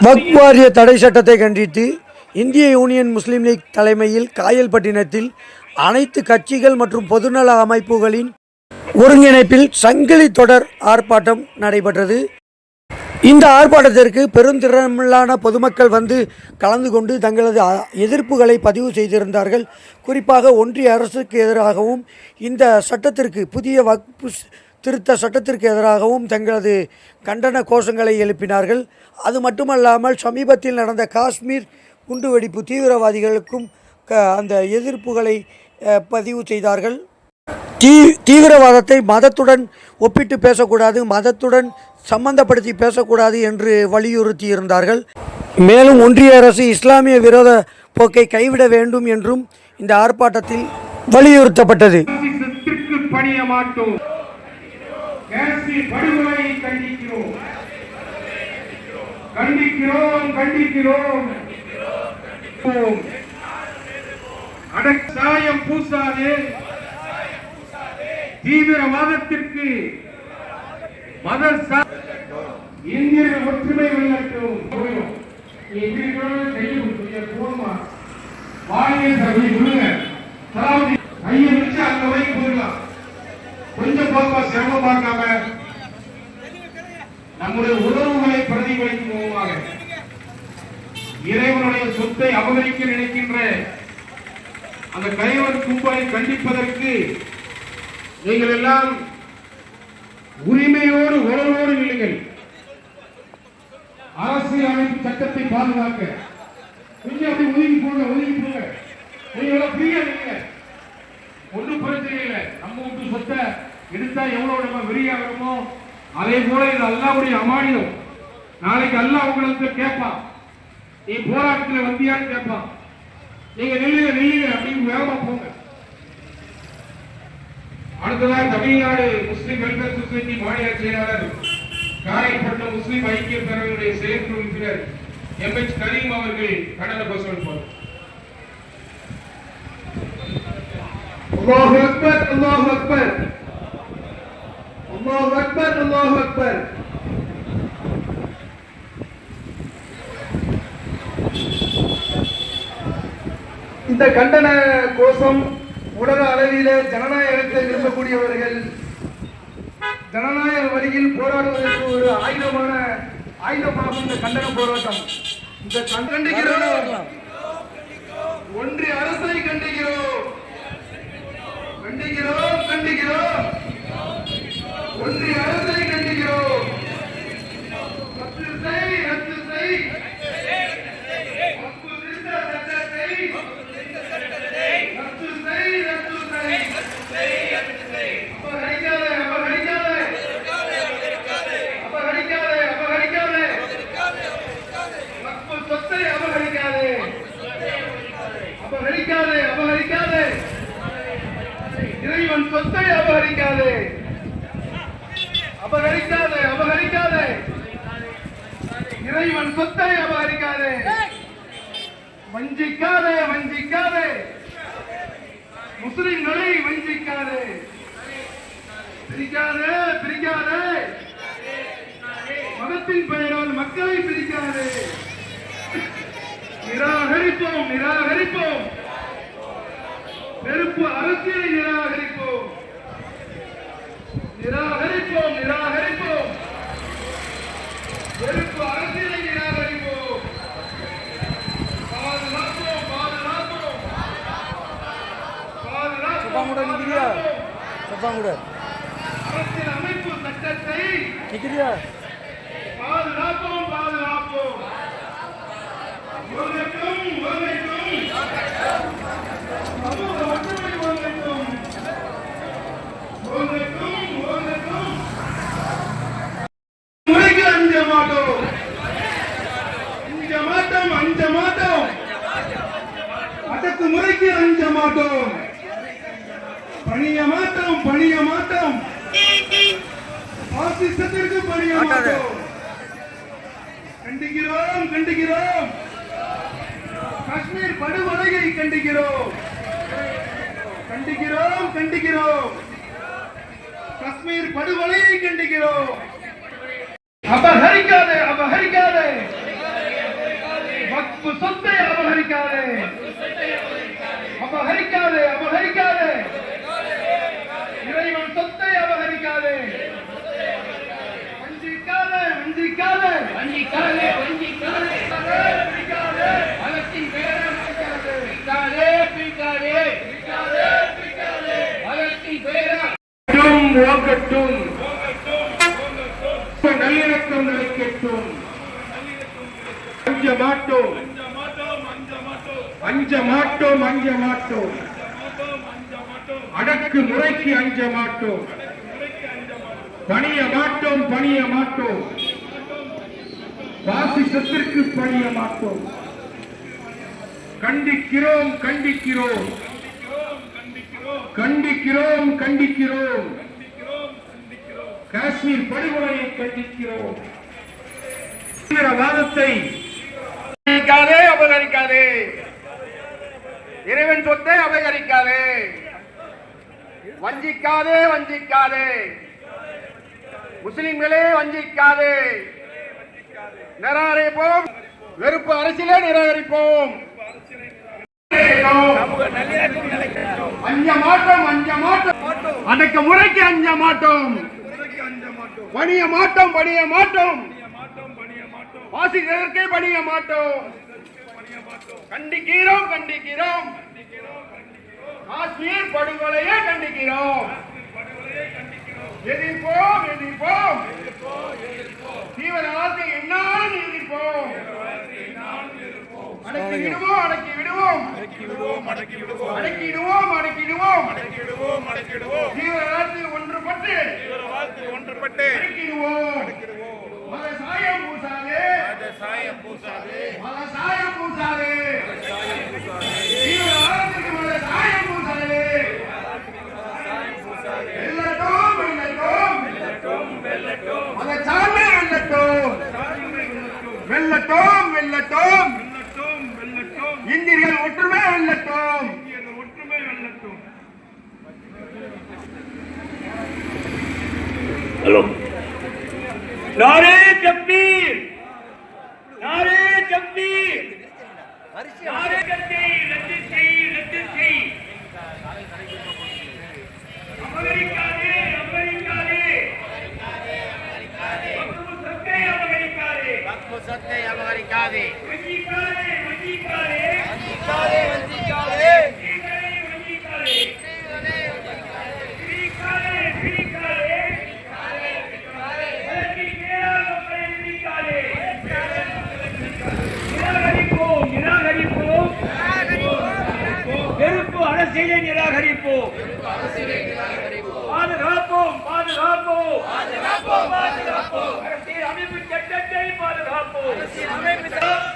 வக்ஃப் வாரிய தடை சட்டத்தை கண்டித்து இந்திய யூனியன் முஸ்லீம் லீக் தலைமையில் காயல்பட்டினத்தில் அனைத்து கட்சிகள் மற்றும் பொதுநல அமைப்புகளின் ஒருங்கிணைப்பில் சங்கிலி தொடர் ஆர்ப்பாட்டம் நடைபெற்றது. இந்த ஆர்ப்பாட்டத்திற்கு பெருந்திறமில்லான பொதுமக்கள் வந்து கலந்து கொண்டு தங்களது அ- எதிர்ப்புகளை பதிவு செய்திருந்தார்கள். குறிப்பாக ஒன்றிய அரசுக்கு எதிராகவும் இந்த சட்டத்திற்கு புதிய வக்பு திருத்த சட்டத்திற்கு எதிராகவும் தங்களது கண்டன கோஷங்களை எழுப்பினார்கள். அது மட்டுமல்லாமல் சமீபத்தில் நடந்த காஷ்மீர் குண்டுவெடிப்பு தீவிரவாதிகளுக்கும் க அந்த எதிர்ப்புகளை பதிவு செய்தார்கள். தீ தீவிரவாதத்தை மதத்துடன் ஒப்பிட்டு பேசக்கூடாது மதத்துடன் சம்பந்தப்படுத்தி பேசக்கூடாது என்று வலியுறுத்தி இருந்தார்கள் மேலும் ஒன்றிய அரசு இஸ்லாமிய விரோத போக்கை கைவிட வேண்டும் என்றும் இந்த ஆர்ப்பாட்டத்தில் வலியுறுத்தப்பட்டது. காஷ்மீர் படுகொலையை கண்டிக்கிறோம். கண்டிக்கிறோம் கண்டிக்கிறோம். அடக்காயம் பூசாதே. தீவிரவாதத்திற்கு மத சா- இந்தியர்கள் ஒற்றுமை வெல்லட்டும் வாழ்க்கை கையை வச்சு அங்க போய் போயிடலாம். கொஞ்சம் போப்பா சிரமம் பார்க்காம நம்முடைய உணர்வுகளை பிரதிபலிக்கும் விதமாக இறைவனுடைய சொத்தை அபகரிக்க நினைக்கின்ற அந்த கைவன் கும்பலை கண்டிப்பதற்கு நீங்கள் எல்லாம் உரிமையோடு உணர்வோடு நில்லுங்கள். அரசியலமைப்பு சட்டத்தை பாதுகாக்க. கொஞ்சம் அப்படி ஒதுங்கி போங்க ஒதுங்கி போங்க. நீங்க எல்லாம் ஃப்ரீயா நில்லுங்க ஒண்ணும் பிரச்சனை இல்லை. நம்ம வீட்டு சொத்தை எடுத்தா எவ்வளவு நம்ம வெறியாகிறோமோ அதே போல இது அல்லாவுடைய அமானியம் நாளைக்கு அல்லா உங்களுக்கு கேட்பான் நீ போராட்டத்தில் வந்தியான்னு கேட்பான் நீங்க நில்லுங்க நில்லுங்க அப்படின்னு வேகமா போங்க. அடுத்ததாக தமிழ்நாடு முஸ்லிம் வெல்ஃபேர் சொசைட்டி மாநில செயலாளர் காரைப்பட்ட முஸ்லிம் ஐக்கிய பேரவையுடைய செயற்குழு உறுப்பினர் எம் எச் கரீம் அவர்கள் கடந்த பஸ் போது அல்லாஹ் அக்பர் அல்லாஹ் அக்பர். அல்லாஹ் அக்பர் அல்லாஹ் அக்பர். இந்த கண்டன கோஷம் உலக அளவிலே ஜனநாயகத்தை விரும்பக்கூடியவர்கள் ஜனநாயக வழியில் போராடுவதற்கு ஒரு ஆயுதமான ஆயுதமாகும் இந்த கண்டன போராட்டம். இந்த கண்டிக்கிறோம் ஒன்றிய அரசை கண்டிக்கிறோம். கண்டிக்கிறோம் கண்டிக்கிறோம். ஒன்றிய அரசை கண்டிக்கிறோம். ரத்து செய் ரத்து செய். வக்பு திருத்த சட்டத்தை. ரத்து செய் ரத்து செய். சொத்தை அபகரிக்காதே. அபகரிக்காதே அபகரிக்காதே. இறைவன் சொத்தை அபகரிக்காதே. அபகரிக்காதே அபகரிக்காதே. இறைவன் சொத்தை அபகரிக்காதே. வஞ்சிக்காதே வஞ்சிக்காதே. முஸ்லிம்களை வஞ்சிக்காதே. பிரிக்காதே பிரிக்காதே. மதத்தின் பெயரால் மக்களை பிரிக்காதே. நிராகரிப்போம் நிராகரிப்போம். வெறுப்பு அரசியலை நிராகரிப்போம். நிராகரிப்போம் நிராகரிப்போம். வெறுப்பு அரசியலை நிராகரிப்போம். பாதுகாப்போம் பாதுகாப்போம். பாதுகாப்போம் அரசியல் அமைப்பு சட்டத்தை பாதுகாப்போம் பாதுகாப்போம். சமூக ஒற்றுமை ஒருவருக்கும் முறைக்கு அஞ்ச மாட்டோம் அஞ்ச மாட்டோம் அஞ்ச மாட்டோம் அடக்கு முறைக்கு அஞ்ச மாட்டோம் பணிய மாட்டோம் பணிய மாட்டோம் பாசிசத்திற்கு பணிய ஆட்டாத. மாட்டோம் கண்டிக்கிறோம் கண்டிக்கிறோம் காஷ்மீர் படுகொலையை கண்டிக்கிறோம் கண்டிக்கிறோம் கண்டிக்கிறோம் காஷ்மீர் படுகொலையை கண்டிக்கிறோம் அபகரிக்காதே அபகரிக்காதே மாட்டோம் அஞ்ச மாட்டோம் அஞ்ச மாட்டோம் அடக்கு முறைக்கு அஞ்ச மாட்டோம். பணிய மாட்டோம் பணிய மாட்டோம். பாசிசத்திற்கு பணிய மாட்டோம். கண்டிக்கிறோம் கண்டிக்கிறோம். கண்டிக்கிறோம் கண்டிக்கிறோம். காஷ்மீர் படுகொலையை கண்டிக்கிறோம். தீவிரவாதத்தை அபகரிக்காதே அபகரிக்காதே. இறைவன் சொத்தை அபகரிக்காதே. வஞ்சிக்காதே வஞ்சிக்காதே. முஸ்லிம்களே வஞ்சிக்காதே. நிராகரிப்போம். வெறுப்பு அரசியலே நிராகரிப்போம். அஞ்ச மாட்டோம் அஞ்ச மாட்டோம் அடக்க முறைக்கு அஞ்ச மாட்டோம் பணிய மாட்டோம் பணிய மாட்டோம். வாசிக்கிறதற்கே பணிய மாட்டோம். கண்டிக்கிறோம் கண்டிக்கிறோம். காஷ்மீர் படுகொலையை கண்டிக்கிறோம். எதிர்ப்போம் எதிர்ப்போம். தீவிரவாதத்தை என்னாலும் எதிர்ப்போம். அடக்கி விடுவோம் அடக்கி விடுவோம். அடக்கிடுவோம் அடக்கிடுவோம். தீவிரவாதத்தில் ஒன்றுபட்டு ஒன்றுபட்டு அடக்கிடுவோம். மத சாயம் பூசாதே. மத சாயம் பூசாதே. நிராகரிப்போம் பாதுகாப்போம் பாதுகாப்போம். அரசியல் அமைப்பு சட்டத்தை பாதுகாப்போம்.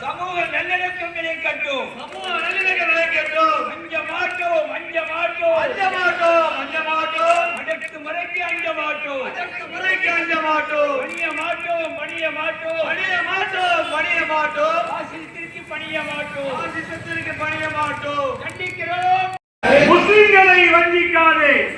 சமூக நல்லிணக்கம் நிலைக்கட்டும் சமூக நல்லிணக்கம் நிலைக்கட்டும் அஞ்ச மாட்டோம் அஞ்ச மாட்டோம். அஞ்ச மாட்டோம். அஞ்ச மாட்டோம். அடக்கு முறைக்கு அஞ்ச மாட்டோம். அடக்கு முறைக்கு அஞ்ச மாட்டோம். பணிய மாட்டோம் பணிய மாட்டோம். பணிய மாட்டோம் பணிய மாட்டோம். ஆசிரியத்திற்கு பணிய மாட்டோம். ஆசிரியத்திற்கு பணிய மாட்டோம். கண்டிக்கிறோம். வஞ்சிக்காதே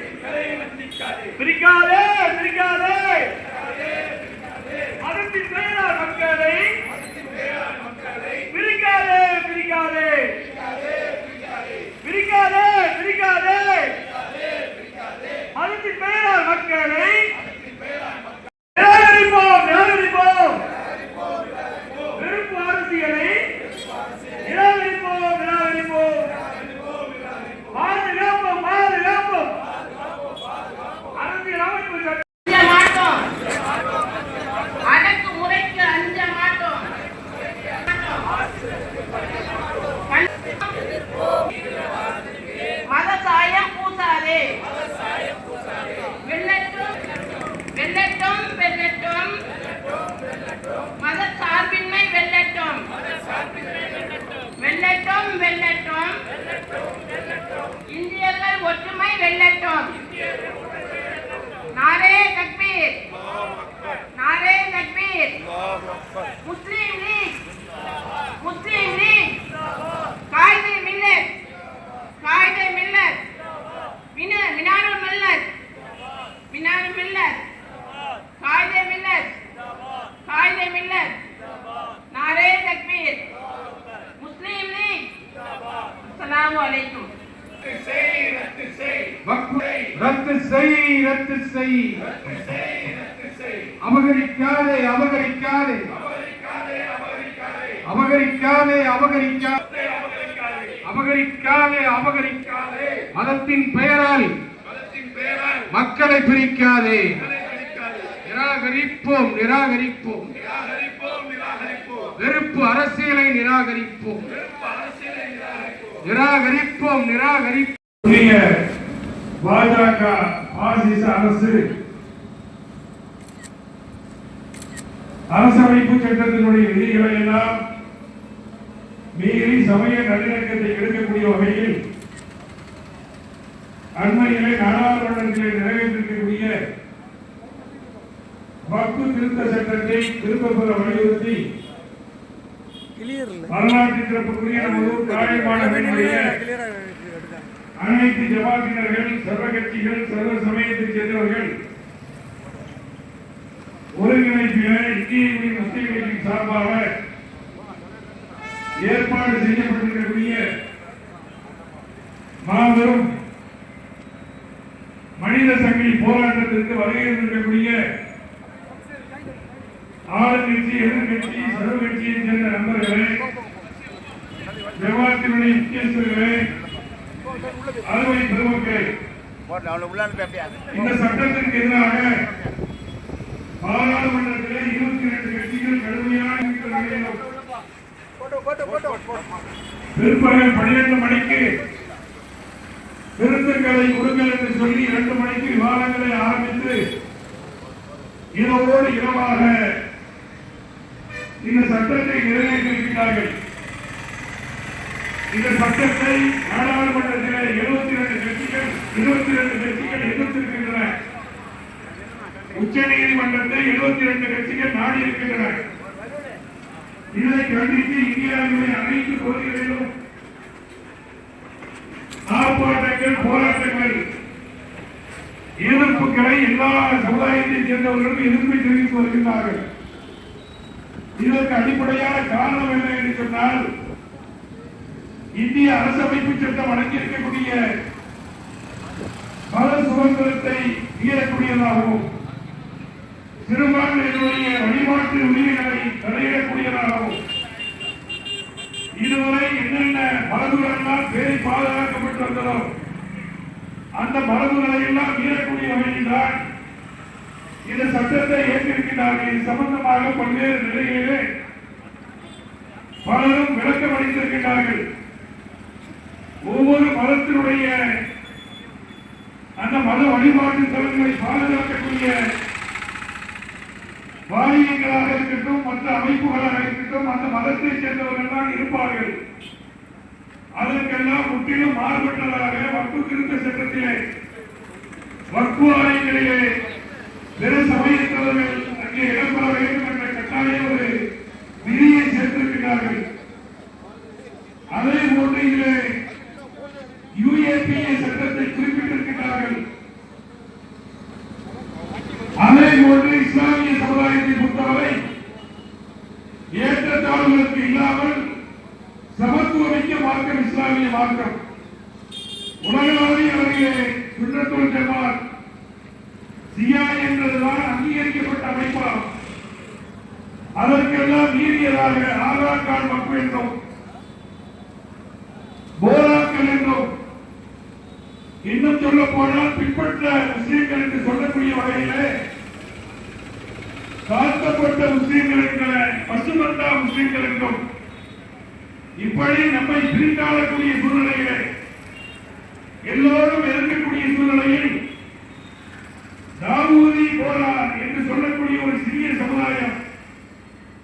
நிராகரிப்போம். நிராகரிப்போம் நிராகரிப்போம். பாஜக ஆசிச அரசு அரசமைப்பு சட்டத்தினுடைய விதிகளை எல்லாம் மீறி சமய நல்லிணக்கத்தை எடுக்கக்கூடிய வகையில் அண்மையிலே நாடாளுமன்றத்திலே நிறைவேற்றிருக்கக்கூடிய வக்கு திருத்த சட்டத்தை திரும்ப பெற வலியுறுத்தி வரலாற்று சிறப்புக்குரிய நமது அனைத்து ஜமாத்தினர்கள் சர்வ கட்சிகள் சர்வ சமயத்தைச் சேர்ந்தவர்கள் ஒருங்கிணைப்பில இந்திய முஸ்லீம் லீக்கின் சார்பாக ஏற்பாடு செய்யப்பட்டிருக்கக்கூடிய மாபெரும் மனித சங்கிலி போராட்டத்திற்கு வருகை இருந்திருக்கக்கூடிய ஆளுங்கட்சி எதிர்கட்சி சர்வ சேர்ந்த நண்பர்களே ஜமாத்தினுடைய முக்கியஸ்தர்களே அறுவை பெருமக்களே இந்த சட்டத்திற்கு எதிராக பாராளுமன்றத்திலே இருபத்தி ரெண்டு கட்சிகள் கடுமையான பிற்பகல் பனிரெண்டு மணிக்கு விருந்துகளை கொடுங்கள் என்று சொல்லி இரண்டு மணிக்கு விவாதங்களை ஆரம்பித்து இரவோடு இரவாக இந்த சட்டத்தை நிறைவேற்றியிருக்கிறார்கள் இந்த சட்டத்தை நாடாளுமன்றத்தில் எழுபத்தி இரண்டு கட்சிகள் இருபத்தி இரண்டு கட்சிகள் எதிர்த்திருக்கின்றன உச்ச நீதிமன்றத்தை எழுபத்தி இரண்டு கட்சிகள் நாடி இருக்கின்றன இதை கண்டித்து இந்தியாவினுடைய அனைத்து பகுதிகளிலும் ஆர்ப்பாட்டங்கள் போராட்டங்கள் எதிர்ப்புகளை எல்லா சமுதாயத்தைச் சேர்ந்தவர்களும் எதிர்ப்பை தெரிவித்து வருகின்றார்கள். இதற்கு அடிப்படையான காரணம் என்ன என்று சொன்னால் இந்திய அரசமைப்பு சட்டம் அடங்கியிருக்கக்கூடிய பல சுதந்திரத்தை மீறக்கூடியதாகவும் சிறுபான்மையினுடைய வழிபாட்டு உரிமைகளை தடையிடக்கூடியதாகவும் இதுவரை என்னென்ன மரபுகளெல்லாம் பேரை பாதுகாக்கப்பட்டு வந்ததோ அந்த மரபுகளை எல்லாம் மீறக்கூடிய வகையில் இந்த சட்டத்தை ஏற்றிருக்கிறார்கள் இது சம்பந்தமாக பல்வேறு நிலைகளிலே பலரும் விளக்கம் அளித்திருக்கிறார்கள் ஒவ்வொரு மதத்தினுடைய அந்த மத வழிபாட்டு தலங்களை பாதுகாக்கக்கூடிய வாரியங்களாக இருக்கட்டும் மற்ற அமைப்புகளாக இருக்கட்டும் அந்த மதத்தை சேர்ந்தவர்கள் தான் இருப்பார்கள். அதற்கெல்லாம் முற்றிலும் மாறுபட்டதாக வக்கு திருத்த சட்டத்திலே வக்கு ஆணையங்களிலே பிற சமயத்தவர்கள் அங்கே இடம்பெற வேண்டும் என்ற கட்டாய ஒரு விதியை சேர்த்திருக்கிறார்கள். அதே போன்று இதிலே யுஏபிஏ சட்டத்தை குறிப்பிட்டிருக்கிறார்கள் அதே போன்று இஸ்லாமிய சமுதாயத்தை பொறுத்தவரை ஏற்றத்தாழ்வுகளுக்கு இல்லாமல் சமத்துவமிக்க மார்க்கம் இஸ்லாமிய மார்க்கம் உலகளாவிய அளவிலே சுண்ணத்துல் ஜமாத் சியா என்பதுதான் அங்கீகரிக்கப்பட்ட அமைப்பாகும் அதற்கெல்லாம் மீறியதாக ஆதார் கார்டு மக்கள் என்றும் போராக்கள் என்றும் இன்னும் சொல்ல போனால் பின்பற்ற முஸ்லீம்கள் என்று சொல்லக்கூடிய வகையிலே தாழ்த்தப்பட்ட முஸ்லீம்கள் என்கிற பசுமந்தா முஸ்லீம்கள் என்றும் இப்படி நம்மை பிரித்தாளக்கூடிய சூழ்நிலையிலே எல்லோரும் எதிர்க்கக்கூடிய சூழ்நிலையில் தாவூதி போரா என்று சொல்ல ஒரு சிறிய சமுதாயம்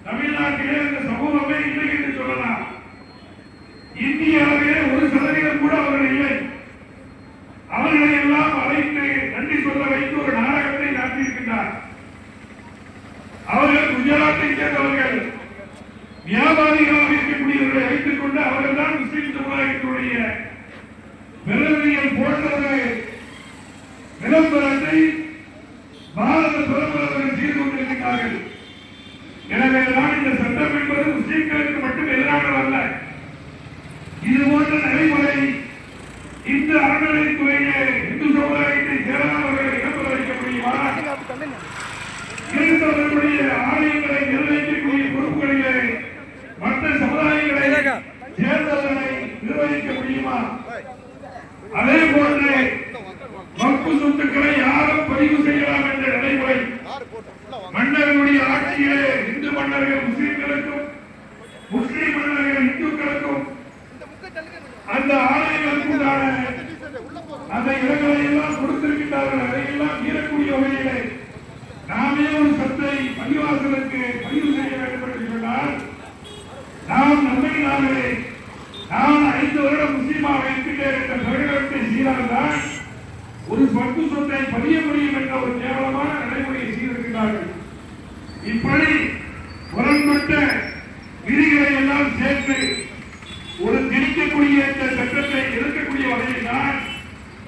தமிழ்நாட்டிலே இந்த சமூகமே இல்லை என்று சொல்லலாம் இந்தியாவிலே ஒரு சதவீதம் கூட அவர்கள் இல்லை அவர்களை எல்லாம் அழைத்து நன்றி சொல்ல வைத்து ஒரு நாடகத்தை நடத்தியிருக்கின்றார் அவர்கள் குஜராத்தை சேர்ந்தவர்கள் வியாபாரிகளாக இருக்கக்கூடியவர்களை வைத்துக் கொண்டு அவர்கள் தான் முஸ்லிம் சமுதாயத்தினுடைய பிரதிநிதிகள் போன்ற ஒரு விளம்பரத்தை பாரத பிரதமர்கள் செய்து கொண்டிருக்கிறார்கள் எனவேதான் இந்த சட்டம் என்பது முஸ்லிம்களுக்கு மட்டும் எதிரானதல்ல இது போன்ற நடைமுறை இந்த அறநிலைத்துறையிலே இந்து சமுதாயத்தை சேராதவர்களை இடம்பெற வைக்க முடியுமா இருந்தவர்களுடைய ஆலயங்களை நிர்வகிக்கக்கூடிய பொறுப்புகளிலே மற்ற சமுதாயங்களை சேர்ந்தவர்களை நிர்வகிக்க முடியுமா அதே போன்று வக்கு சொத்துக்களை யாரும் பதிவு செய்யலாம் என்ற நடைமுறை மன்னர்களுடைய ஆட்சியிலே இந்து மன்னர்கள் முஸ்லிம்களுக்கும் உண்டான அந்த இடங்களை எல்லாம் கொடுத்திருக்கின்றார்கள் அதையெல்லாம் மீறக்கூடிய வகையிலே நாமே ஒரு சத்தை பள்ளிவாசலுக்கு பதிவு செய்ய வேண்டும் என்று சொன்னால் நாம் நம்மை நாமே நான் ஐந்து வருடம் முஸ்லீமாக இருக்கின்றேன் என்ற பிரகடனத்தை செய்தால்தான் ஒரு சொத்து சொத்தை பதிய முடியும் என்ற ஒரு கேவலமான நடைமுறையை செய்திருக்கிறார்கள் இப்படி முரண்பட்ட விதிகளை எல்லாம் சேர்த்து ஒரு திணிக்கக்கூடிய இந்த சட்டத்தை எதிர்க்கக்கூடிய வகையில் தான்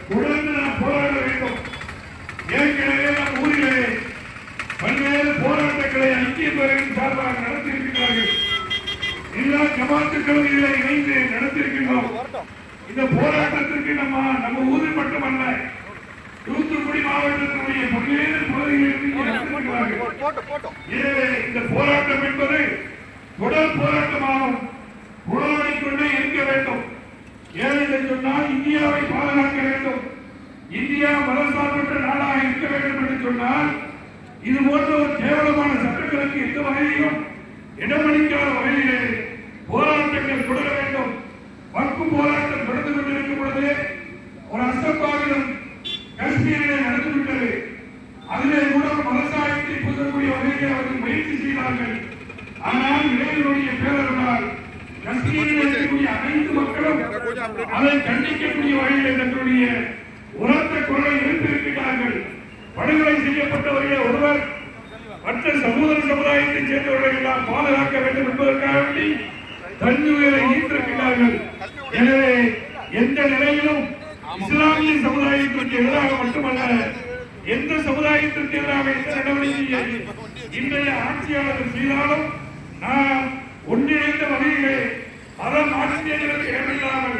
தொடர்ந்து நாம் போராட வேண்டும். ஏற்கனவே நம் ஊரிலே பல்வேறு போராட்டங்களை ஐக்கிய பேரவையின் சார்பாக நடத்தியிருக்கிறார்கள் எல்லா ஜமாத்துக்களும் இதில் இணைந்து நடத்தியிருக்கின்றோம். இந்த போராட்டத்திற்கு நம்ம நம்ம ஊரில் மட்டுமல்ல தூத்துக்குடி மாவட்டத்தினுடைய பல்வேறு பகுதிகளில் இங்கே நடத்தியிருக்கிறார்கள் எனவே இந்த போராட்டம் என்பது தொடர் போராட்டமாகும். உணவனைக் கொண்டே இருக்க வேண்டும். ஏனென்று சொன்னால் இந்தியாவை பாதுகாக்க வேண்டும். இந்தியா மதசார்பற்ற நாடாக இருக்க வேண்டும் என்று சொன்னால் இது போன்ற ஒரு கேவலமான சட்டங்களுக்கு எந்த வகையிலும் இடமளிக்காத வகையிலே போராட்டங்கள் தொடர வேண்டும். வக்கு போராட்டம் தொடர்ந்து கொண்டிருக்கும் பொழுது ஒரு அசப்பா காஷ்மீரிலே நடந்துவிட்டது அதிலே கூட மதசாயத்தை புதக்கூடிய வகையிலே அவர்கள் முயற்சி செய்தார்கள் ஆனால் இளைஞருடைய பேரர்களால் காஷ்மீரில் இருக்கக்கூடிய அனைத்து மக்களும் அதை கண்டிக்கக்கூடிய வகையில் தங்களுடைய உரத்த குரலை எழுப்பியிருக்கிறார்கள். படுகொலை செய்யப்பட்டவர்களே ஒருவர் மற்ற சமூக சமுதாயத்தை சேர்ந்தவர்களை எல்லாம் பாதுகாக்க வேண்டும் என்பதற்காக வேண்டி தன்னுயிரை ஈர்த்திருக்கிறார்கள். எனவே எந்த நிலையிலும் இஸ்லாமிய சமுதாயத்திற்கு எதிராக மட்டுமல்ல எந்த சமுதாயத்திற்கு எதிராக எந்த நடவடிக்கையை இன்றைய ஆட்சியாளர்கள் செய்தாலும் நாம் ஒன்றிணைந்த வகையிலே அறம் ஆசிரியர்களுக்கு இடமில்லாமல்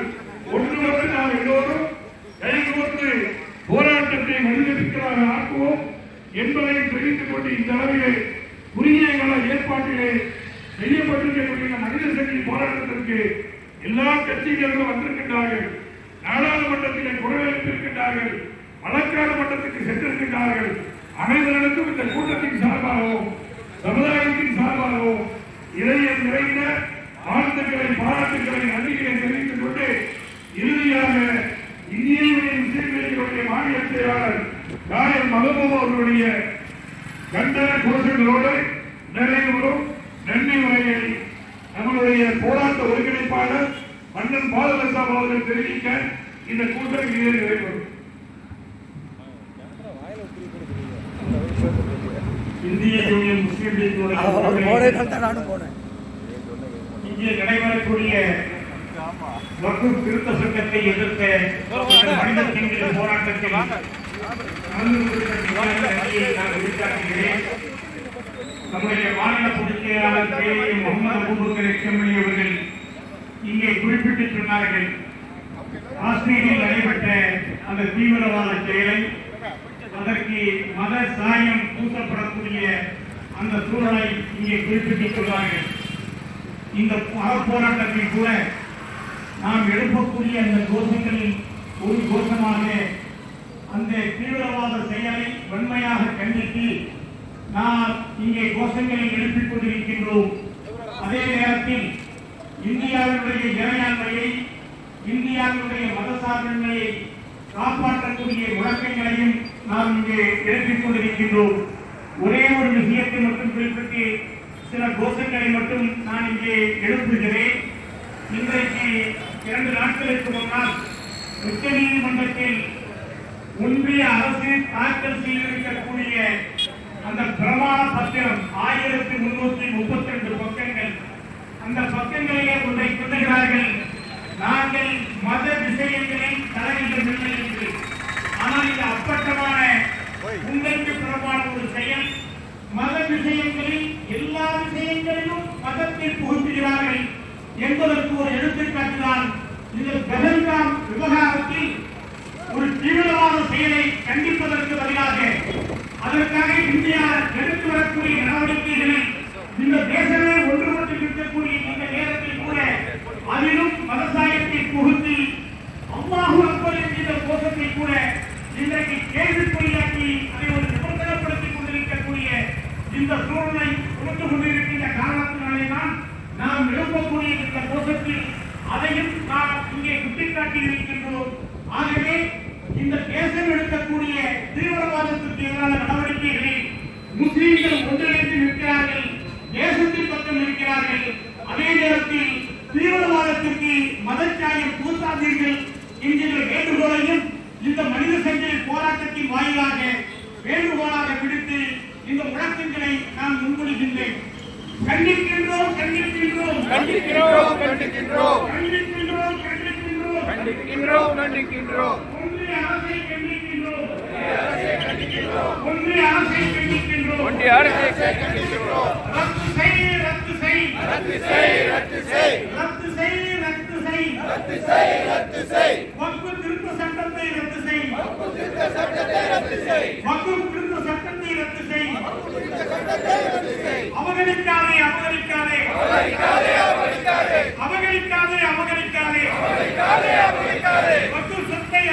ஒன்றுபட்டு நாம் எல்லோரும் கைகோர்த்து போராட்டத்தை மனிதர்களாக ஆக்குவோம் என்பதை தெரிவித்துக் கொண்டு இந்த அளவிலே குறுகிய கால ஏற்பாட்டிலே செய்யப்பட்டிருக்கக்கூடிய மனித சக்தி போராட்டத்திற்கு எல்லா கட்சிகளும் வந்திருக்கின்றார்கள். நாடாளுமன்றத்திலே குரல் எழுப்பியிருக்கின்றார்கள் வழக்காடு மன்றத்துக்கு சென்றிருக்கின்றார்கள். அனைவர்களுக்கும் இந்த கூட்டத்தின் சார்பாகவும் சமுதாயத்தின் சார்பாகவும் இதயம் நிறைந்த வாழ்த்துக்களை பாராட்டுக்களை நன்றிகளை தெரிவித்துக் கொண்டு இறுதியாக இந்தியாவுடைய முஸ்லிம்களுடைய மாநில செயலாளர் காயல் மகபூப் அவர்களுடைய கண்டன கோஷங்களோடு நிறைவுறும் நன்றி உரையை நம்மளுடைய போராட்ட ஒருங்கிணைப்பாளர் மன்னன் பாதரசாப் அவர்கள் தெரிவிக்க இந்த கூட்டம் இங்கே நிறைவேறும் இந்திய யூனியன் முஸ்லீம் போனேன் இங்கே நடைபெறக்கூடிய வகுப்பு திருத்த சட்டத்தை எதிர்த்த மனித திங்கிற போராட்டத்தில். நம்முடைய மாநில பொதுச் செயலாளர் முகமது அபூபக்கர் எச்சமணி அவர்கள் இங்கே குறிப்பிட்டு சொன்னார்கள். காஷ்மீரில் நடைபெற்ற அந்த தீவிரவாத செயலை அதற்கு மத சாயம் பூசப்படக்கூடிய அந்த சூழலை இங்கே குறிப்பிட்டு சொன்னார்கள். இந்த போராட்டத்தில் கூட நாம் எழுப்பக்கூடிய அந்த கோஷங்களில் ஒரு கோஷமாக அந்த தீவிரவாத செயலை வன்மையாக கண்டித்து நாம் இங்கே கோஷங்களை எழுப்பிக் கொண்டிருக்கின்றோம். அதே நேரத்தில் இந்தியாவினுடைய இறையாண்மையை இந்தியாவினுடைய மதசார்பின்மையை காப்பாற்றக்கூடிய முழக்கங்களையும் நாம் இங்கே எழுப்பிக் கொண்டிருக்கின்றோம். ஒரே ஒரு விஷயத்தை மட்டும் குறிப்பிட்டு சில கோஷங்களை மட்டும் நான் இங்கே எழுப்புகிறேன். இன்றைக்கு இரண்டு நாட்களுக்கு முன்னால் உச்ச நீதிமன்றத்தில் ஒன்றிய அரசு தாக்கல் செய்திருக்கக்கூடிய அந்த பிரமாண பத்திரம் ஆயிரத்தி முன்னூத்தி முப்பத்தி ரெண்டு பக்கங்கள். அந்த பக்கங்களிலே ஒன்றை சொல்லுகிறார்கள் நாங்கள் மத விஷயங்களில் தலையிடவில்லை என்று. ஆனால் இது அப்பட்டமான உங்களுக்கு புறமான ஒரு செயல். மத விஷயங்களில் எல்லா விஷயங்களிலும் மதத்தை புகுத்துகிறார்கள். என்பதற்கு ஒரு எடுத்துக்காட்டு தான் இந்த பெஹல்காம் விவகாரத்தில் ஒரு தீவிரவாத செயலை கண்டிப்பதற்கு பதிலாக அதற்காக இந்தியா எடுத்து வரக்கூடிய நடவடிக்கைகளில் இந்த தேசமே ஒன்றுபட்டு இருக்கக்கூடிய ஒன்றிய அரசை கண்டிக்கின்றோம் ரத்து செய் ரத்து செய். ரத்து செய் ரத்து செய். ரத்து செய் ரத்து செய். ரத்து செய் ரத்து செய். வக்ஃபு திருத்த சட்டத்தை ரத்து செய். திருத்த சட்டத்தை ரத்து செய். வக்ஃபு திருத்த சட்டத்தை ரத்து செய். அவகணிக்காதே அவகணிக்காதே. அவகணிக்காதே அவகணிக்காதே. வக்ஃபு சொத்தை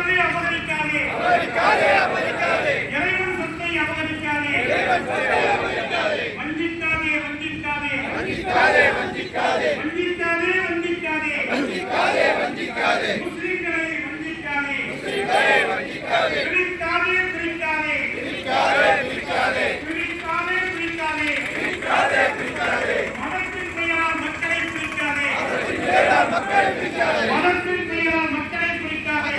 அவகணிக்காதே அவகணிக்காதே அவகணிக்காதே இறைவன் சொத்தை அவகணிக்காதே வஞ்சிக்காதே வஞ்சிக்காதே வஞ்சிக்காதே வஞ்சிக்காதே வஞ்சிக்காதே வஞ்சிக்காதே முஸ்லிம்களை வஞ்சிக்காதே பிரிக்காதே பிரிக்காதே பிரிக்காதே பிரிக்காதே மதத்தின் பெயரால் மக்களை பிரிக்காதே மதத்தின் பெயரால் மக்களை பிரிக்காதே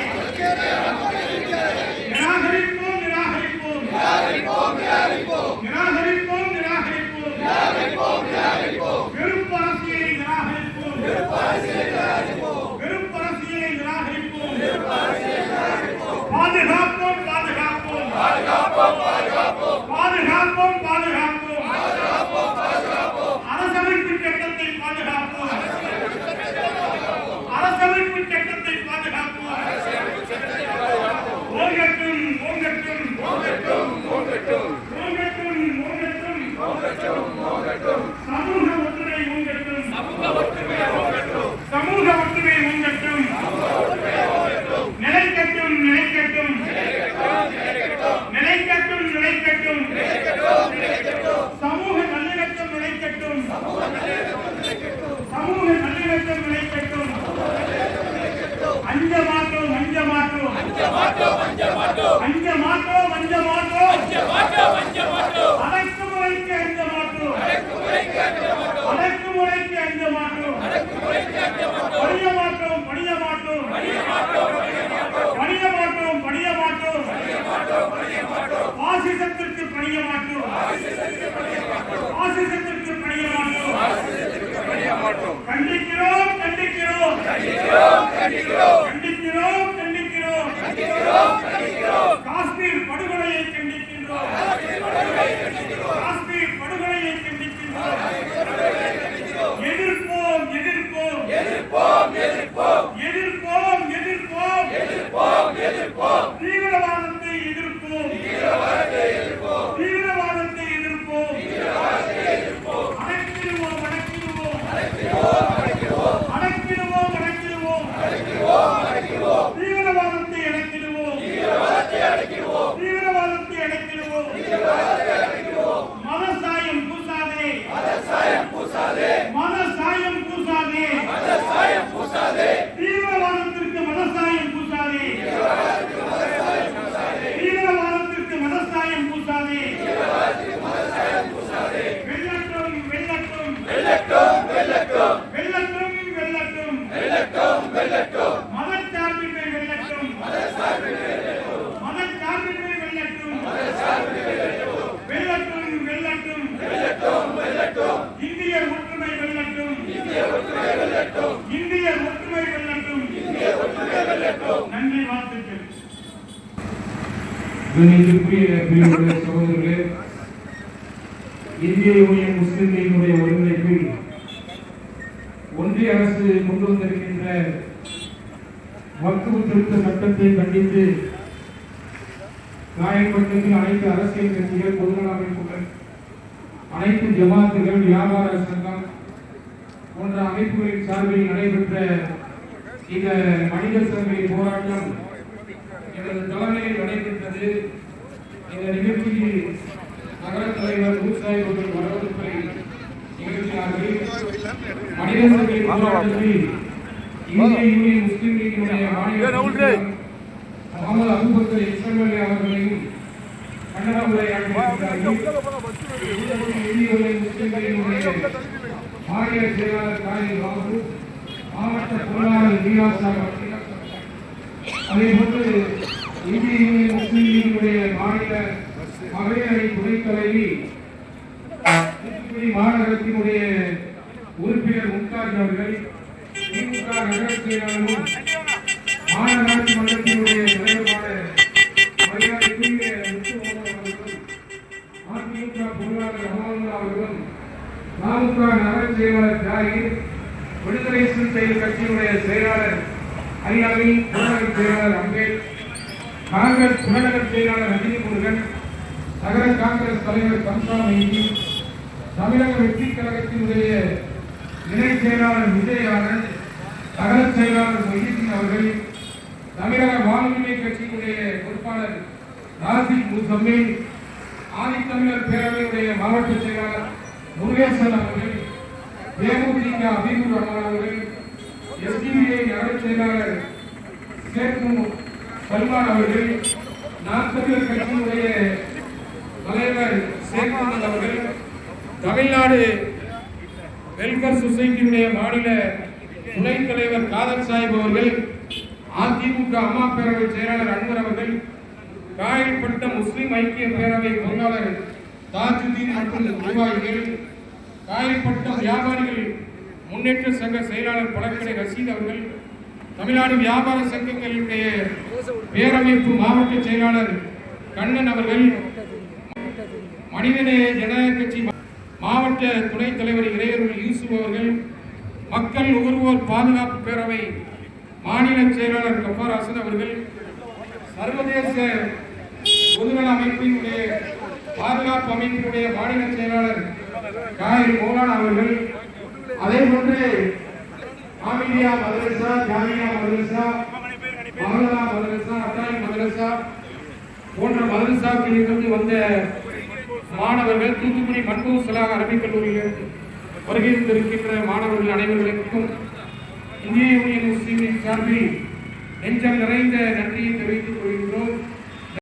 நிராகரிப்போம் நிராகரிப்போம் நிராகரிப்போம் நிராகரிப்போம் வெறுப்பு அரசியலை நிராகரிப்போம் வெறுப்பு அரசியலை நிராகரிப்போம் பாதுகாப்போம் பாதுகாப்போம் பாதுகாப்போம் பாதுகாப்போம். அரசமைப்பு சட்டத்தை பாதுகாப்போம். அரசமைப்பு சட்டத்தை பாதுகாப்போம். ஓங்கட்டும் ஓங்கட்டும் ஓங்கட்டும் ஓங்கட்டும் சமூக ஒற்றுமை ஓங்கட்டும் சமூக ஒற்றுமை ஓங்கட்டும் நிலைக்கட்டும் நிலைக்கட்டும் நிலைக்கட்டும். ஆசிசத்திற்கு பணிய மாட்டோம் ஆசிசத்திற்கு பணிய மாட்டோம் கண்டிக்கிறோம் கண்டிக்கிறோம் கண்டிக்கிறோம் கண்டிக்கிறோம். கணிதத்திற்குரிய பிரிவுடைய சகோதரர்களே இந்திய யூனியன் முஸ்லிம் லீகினுடைய ஒருங்கிணைப்பில் ஒன்றிய அரசு கொண்டு வந்திருக்கின்ற வக்குவு திருத்த சட்டத்தை கண்டித்து காயப்பட்டிருக்கிற அனைத்து அரசியல் கட்சிகள் பொதுநல அமைப்புகள் அனைத்து ஜமாத்துகள் வியாபார சங்கம் போன்ற அமைப்புகளின் சார்பில் நடைபெற்ற இந்த மனித சங்கிலி போராட்டம் எனது தலைமையில் நடைபெற்றது. இந்த நிகழ்ச்சியில் நகர தலைவர் ஊர் அவர்கள் வரவேற்பை நிகழ்ச்சி செய்கிறார்கள் மனிதர்களின் போராட்டத்தில் இந்திய யூனியன் முஸ்லீம் லீகினுடைய மாநில முகமது அபுபக்கர் எஸ்எம்எல்ஏ அவர்களையும் உரையாற்றியிருக்கிறார்கள் இந்திய யூனியன் முஸ்லீம் மாநில செயலாளர் மாவட்ட பொருளாளர் வீராசா அதே போன்று இந்திய முஸ்லீம் மாநில மகளிர் அணி துணைத் தலைவி தூத்துக்குடி மாநகரத்தினுடைய உறுப்பினர் மும்தாஜ் அவர்கள் திமுக நகர செயலாளரும் மாநகராட்சி மன்றத்தினுடைய தலைவருமான மரியாதைக்குரிய முத்துமோகன் அவர்களும் அதிமுக பொருளாளர் ரமானந்தா அவர்களும் நாமுக நகர செயலாளர் ஜாகிர் விடுதலை சிறுத்தைகள் கட்சியினுடைய செயலாளர் செயலாளர் அம்பேத் காங்கிரஸ் புறநகர செயலாளர் ரஜினி முருகன் நகர காங்கிரஸ் தலைவர் கம்சாமி தமிழக வெற்றி கழகத்தினுடைய இணை செயலாளர் விஜயானந்த் நகர செயலாளர் மொஹிதீன் அவர்கள் தமிழக வாழ்வுரிமை கட்சியினுடைய பொறுப்பாளர் ராசிக் முசம்மி ஆதித்தமிழர் பேரவையுடைய மாவட்ட செயலாளர் முருகேசன் அவர்கள் தேமுதிக அபிபுர் அவர்கள் எஸ்டிபிஐ நகர செயலாளர் ஷேக் சல்மான் அவர்கள் நாம் தமிழர் கட்சியினுடைய தலைவர் ஷேக் அவர்கள் தமிழ்நாடு வெல்ஃபேர் சொசைட்டியுடைய மாநில துணைத் தலைவர் காதர் சாஹிப் அவர்கள் அதிமுக அம்மா பேரவை செயலாளர் அன்வர் அவர்கள் காயல்பட்ட முஸ்லிம் ஐக்கிய பேரவை பொருளாளர் தாஜுதீன் மற்றும் நிர்வாகிகள் காயல்பட்ட வியாபாரிகள் முன்னேற்ற சங்க செயலாளர் பழக்கடை ரசீத் அவர்கள் தமிழ்நாடு வியாபார சங்கங்களுடைய பேரமைப்பு மாவட்ட செயலாளர் கண்ணன் அவர்கள் மனிதநேய ஜனநாயக கட்சி மாவட்ட துணைத் தலைவர் இளையர்கள் யூசு அவர்கள் மக்கள் நுகர்வோர் பாதுகாப்பு பேரவை மாநில செயலாளர் கஃபார் அவர்கள் சர்வதேச பொதுநல அமைப்பினுடைய பாதுகாப்பு அமைப்பினுடைய மாநில செயலாளர் காயல் மௌலானா அவர்கள் அதே போன்று ஆமிலியா மதரசா ஜாமியா மதரசா மகளா மதரசா அத்தாரி மதரசா போன்ற மதரசாக்களிலிருந்து வந்த மாணவர்கள் தூத்துக்குடி மன்பூ சலாக அரபிக் கல்லூரியிலிருந்து வருகை தெரிவிக்கின்ற மாணவர்கள் அனைவர்களுக்கும் இந்திய யூனியன் முஸ்லீமின் சார்பில் நெஞ்சம் நிறைந்த நன்றியை தெரிவித்துக் கொள்கின்றோம்.